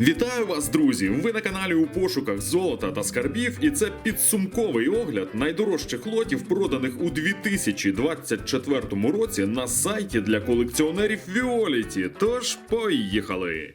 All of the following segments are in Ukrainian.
Вітаю вас, друзі! Ви на каналі у пошуках золота та скарбів, і це підсумковий огляд найдорожчих лотів, проданих у 2024 році на сайті для колекціонерів Віоліті. Тож поїхали!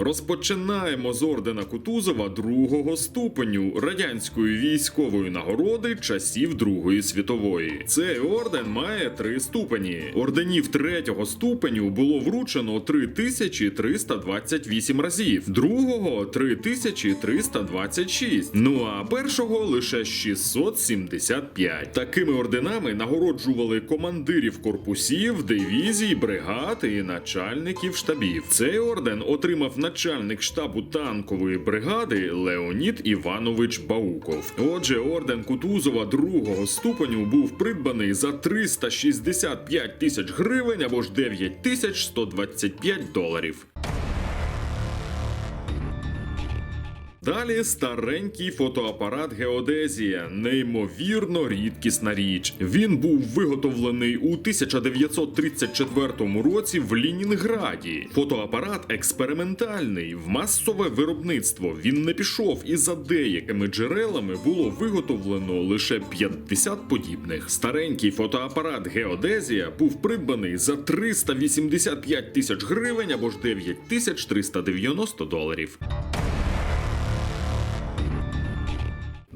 Розпочинаємо з ордена Кутузова другого ступеню радянської військової нагороди часів Другої світової. Цей орден має три ступені. Орденів третього ступеню було вручено 3328 разів, другого 3326, ну а першого лише 675. Такими орденами нагороджували командирів корпусів, дивізій, бригад і начальників штабів. Цей орден отримав начальник штабу танкової бригади Леонід Іванович Бауков. Отже, орден Кутузова другого ступеню був придбаний за 365 тисяч гривень або ж 9 тисяч 125 доларів. Далі старенький фотоапарат Геодезія, неймовірно рідкісна річ. Він був виготовлений у 1934 році в Лінінграді. Фотоапарат експериментальний, в масове виробництво. Він не пішов, і за деякими джерелами було виготовлено лише 50 подібних. Старенький фотоапарат Геодезія був придбаний за 385 тисяч гривень або ж 9 тисяч 390 доларів.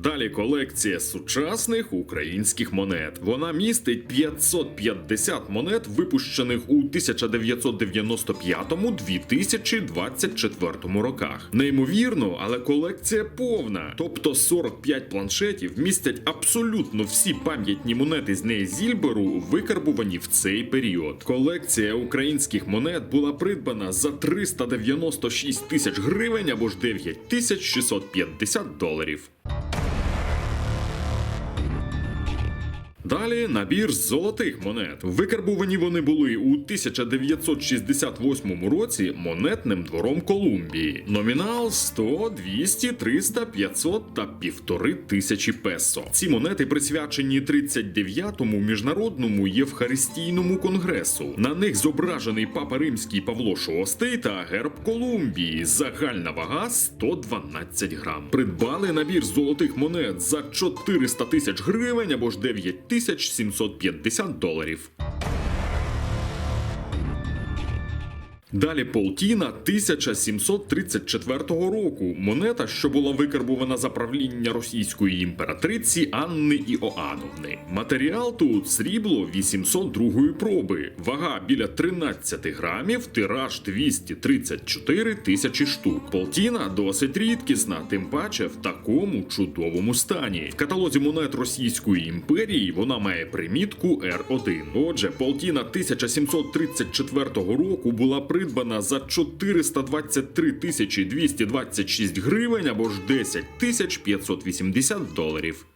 Далі колекція сучасних українських монет. Вона містить 550 монет, випущених у 1995-2024 роках. Неймовірно, але колекція повна. Тобто 45 планшетів містять абсолютно всі пам'ятні монети з неї Зільберу, викарбувані в цей період. Колекція українських монет була придбана за 396 тисяч гривень або ж 9650 доларів. Далі набір золотих монет. Викарбувані вони були у 1968 році монетним двором Колумбії. Номінал 100, 200, 300, 500 та півтори тисячі песо. Ці монети присвячені 39-му міжнародному євхаристійному конгресу. На них зображений папа римський Павло VI та герб Колумбії. Загальна вага 112 грам. Придбали набір золотих монет за 400 тисяч гривень або ж 9 тисяч 750 доларів. Далі Полтіна 1734 року. Монета, що була викарбувана за правління російської імператриці Анни Іоанновни. Матеріал тут срібло 802 проби, вага біля 13 грамів, тираж 234 тисячі штук. Полтіна досить рідкісна, тим паче в такому чудовому стані. В каталозі монет Російської імперії вона має примітку R1. Отже, Полтіна 1734 року була придбана за 423 тисячі 226 гривень або ж 10 тисяч 580 доларів.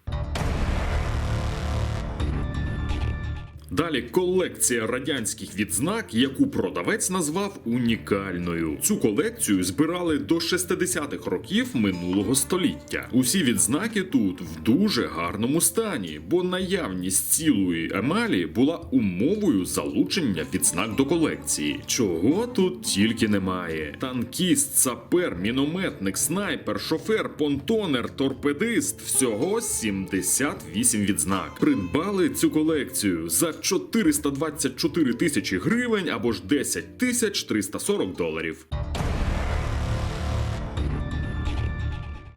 Далі колекція радянських відзнак, яку продавець назвав унікальною. Цю колекцію збирали до 60-х років минулого століття. Усі відзнаки тут в дуже гарному стані, бо наявність цілої емалі була умовою залучення відзнак до колекції. Чого тут тільки немає: танкіст, сапер, мінометник, снайпер, шофер, понтонер, торпедист всього 78 відзнак. Придбали цю колекцію за 424 тисячі гривень або ж 10 тисяч 340 доларів.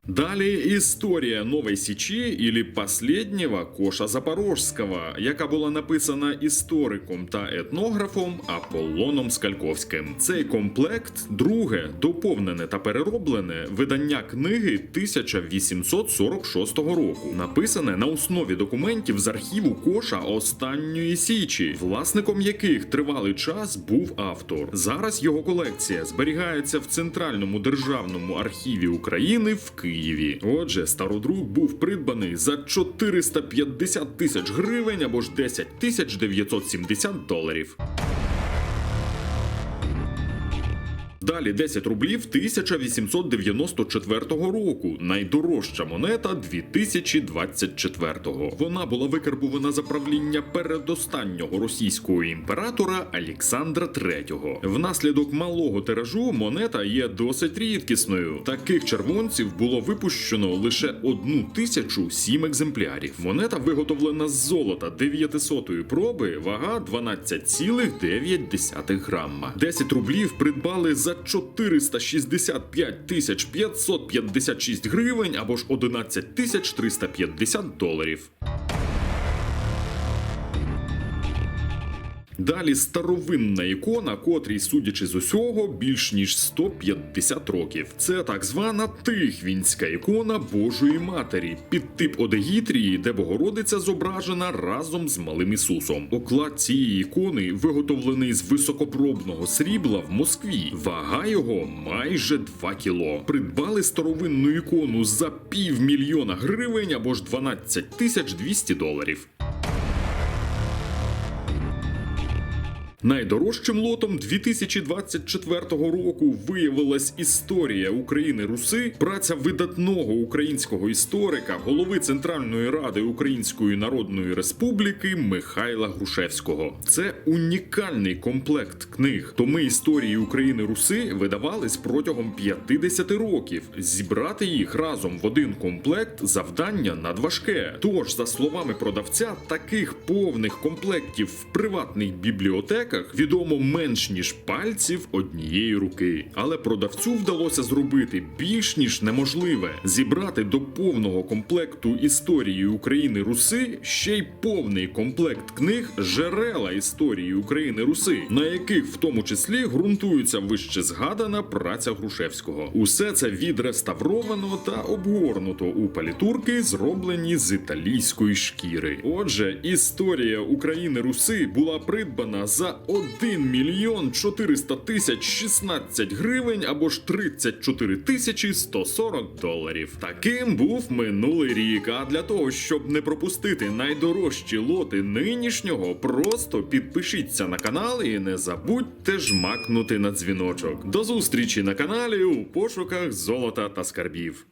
Далі історія Нової Січі ілі Последнього Коша Запорожського, яка була написана істориком та етнографом Аполлоном Скальковським. Цей комплект, друге, доповнене та перероблене видання книги 1846 року, написане на основі документів з архіву Коша Останньої Січі, власником яких тривалий час був автор. Зараз його колекція зберігається в Центральному державному архіві України в Києві. Отже, стародруг був придбаний за 450 тисяч гривень або ж 10 тисяч 970 доларів. Далі 10 рублів 1894 року. Найдорожча монета 2024. Вона була викарбувана за правління передостаннього російського імператора Олександра III. Внаслідок малого тиражу монета є досить рідкісною. Таких червонців було випущено лише одну тисячу сім екземплярів. Монета виготовлена з золота 900 проби, вага 12,9 грама. 10 рублів придбали за 465 тисяч 556 гривень або ж 11 тисяч 350 доларів. Далі старовинна ікона, котрій, судячи з усього, більш ніж 150 років. Це так звана тихвінська ікона Божої Матері, під тип Одегітрії, де Богородиця зображена разом з малим Ісусом. Оклад цієї ікони виготовлений з високопробного срібла в Москві. Вага його майже 2 кіло. Придбали старовинну ікону за півмільйона гривень або ж 12 тисяч 200 доларів. Найдорожчим лотом 2024 року виявилась історія України Руси, праця видатного українського історика, голови Центральної ради Української Народної Республіки Михайла Грушевського. Це унікальний комплект книг. Томи історії України Руси видавались протягом 50 років. Зібрати їх разом в один комплект завдання надважке. Тож, за словами продавця, таких повних комплектів в приватних бібліотеках відомо менш ніж пальців однієї руки. Але продавцю вдалося зробити більш ніж неможливе зібрати до повного комплекту історії України Руси ще й повний комплект книг Жерела історії України Руси, на яких в тому числі ґрунтується вище згадана праця Грушевського. Усе це відреставровано та обгорнуто у палітурки, зроблені з італійської шкіри. Отже, історія України Руси була придбана за 1 мільйон 400 тисяч 16 гривень або ж 34 тисячі 140 доларів. Таким був минулий рік. А для того, щоб не пропустити найдорожчі лоти нинішнього, просто підпишіться на канал і не забудьте жмакнути на дзвіночок. До зустрічі на каналі у пошуках золота та скарбів.